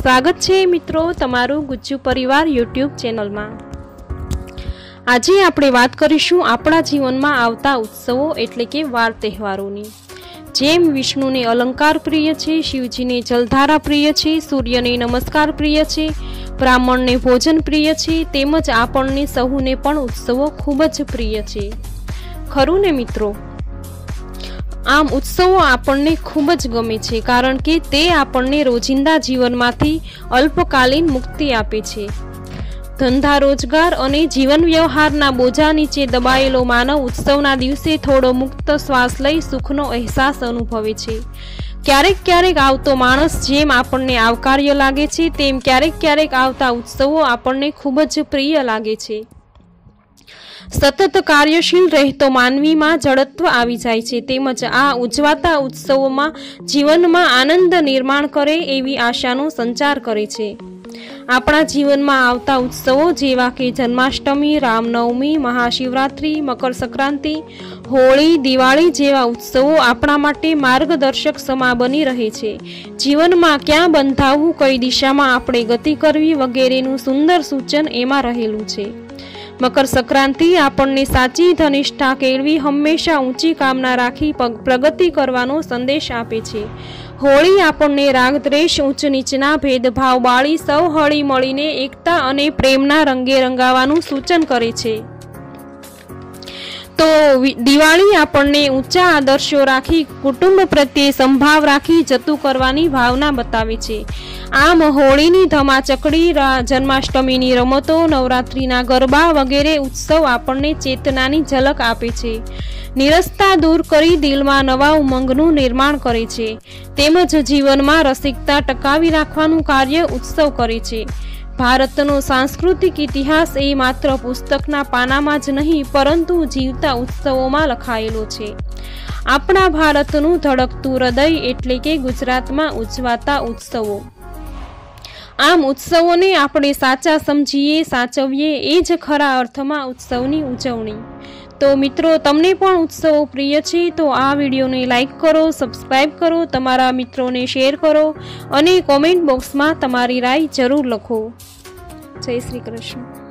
સ્વાગત છે મિત્રો તમારું ગુજ્જુ પરિવાર યુટ્યુબ ચેનલમાં. આજે આપણે વાત કરીશું આપણા જીવનમાં આવતા ઉત્સવો એટલે કે વાર તહેવારોની. જેમ વિષ્ણુને અલંકાર પ્રિય છે, શિવજીને જલધારા પ્રિય છે, સૂર્યને નમસ્કાર પ્રિય છે, બ્રાહ્મણને ભોજન પ્રિય છે, તેમજ આપણને સહુને પણ ઉત્સવો ખૂબ જ પ્રિય છે. ખરું ને મિત્રો? આમ ઉત્સવો આપણને ખૂબ જ ગમે છે, કારણ કે તે આપણને રોજિંદા જીવનમાંથી અલ્પકાલીન મુક્તિ આપે છે. ધંધા રોજગાર અને જીવન વ્યવહારના બોજા નીચે દબાયેલો માનવ ઉત્સવના દિવસે થોડો મુક્ત શ્વાસ લઈ સુખનો અહેસાસ અનુભવે છે. ક્યારેક ક્યારેક આવતો માણસ જેમ આપણને આવકાર્ય લાગે છે, તેમ ક્યારેક ક્યારેક આવતા ઉત્સવો આપણને ખૂબ જ પ્રિય લાગે છે. સતત કાર્યશીલ રહેતો માનવીમાં જડત્વ આવી જાય છે. તેમજ આ ઉજવાતા ઉત્સવોમાં જીવનમાં આનંદ નિર્માણ કરે એવી આશાનો સંચાર કરે છે. આપણા જીવનમાં આવતા ઉત્સવો જેવા કે જન્માષ્ટમી, રામનવમી, મહાશિવરાત્રિ મકર સંક્રાંતિ હોળી, દિવાળી જેવા ઉત્સવો આપણા માટે માર્ગદર્શક સમા બની રહે છે. જીવનમાં ક્યાં બંધાવવું કઈ દિશામાં આપણે ગતિ કરવી વગેરેનું સુંદર સૂચન એમાં રહેલું છે. મકર સંક્રાંતિ આપણને સાચી ધનિષ્ઠા કેળવી હંમેશા ઊંચી કામના રાખી પ્રગતિ કરવાનો સંદેશ આપે છે. હોળી આપણને રાગદ્વેષ ઊંચ નીચના ભેદભાવ બાળી સૌ હળી મળીને એકતા અને પ્રેમના રંગે રંગાવાનું સૂચન કરે છે. તો દિવાળી આપણને ઊંચા આદર્શો રાખી, કુટુંબ પ્રત્યે સંભાવ રાખી જતું કરવાની ભાવના બતાવે છે. આમ હોળીની ધમાચકડી જન્માષ્ટમીની રમતો, નવરાત્રિના ગરબા વગેરે ઉત્સવ આપણને ચેતનાની ઝલક આપે છે. નિરસતા દૂર કરી દિલમાં નવા ઉમંગનું નિર્માણ કરે છે. તેમજ જીવનમાં રસિકતા ટકાવી રાખવાનું કાર્ય ઉત્સવ કરે છે. ભારતનો સાંસ્કૃતિક ઇતિહાસ એ માત્ર પુસ્તકના પાનામાં જ નહીં, પરંતુ જીવતા ઉત્સવોમાં લખાયેલો છે. આપણા ભારતનું ધડકતું હૃદય એટલે કે ગુજરાતમાં ઉજવાતા ઉત્સવો. આમ ઉત્સવોને આપણે સાચા સમજીએ, સાચવીએ એ જ ખરા અર્થમાં ઉત્સવની ઉજવણી. તો મિત્રો, તમને પણ ઉત્સવો પ્રિય છે, તો આ વિડીયોને લાઇક કરો સબસ્ક્રાઈબ કરો, તમારા મિત્રોને શેર કરો અને કોમેન્ટ બોક્સમાં તમારી રાય જરૂર લખો. જય શ્રી કૃષ્ણ.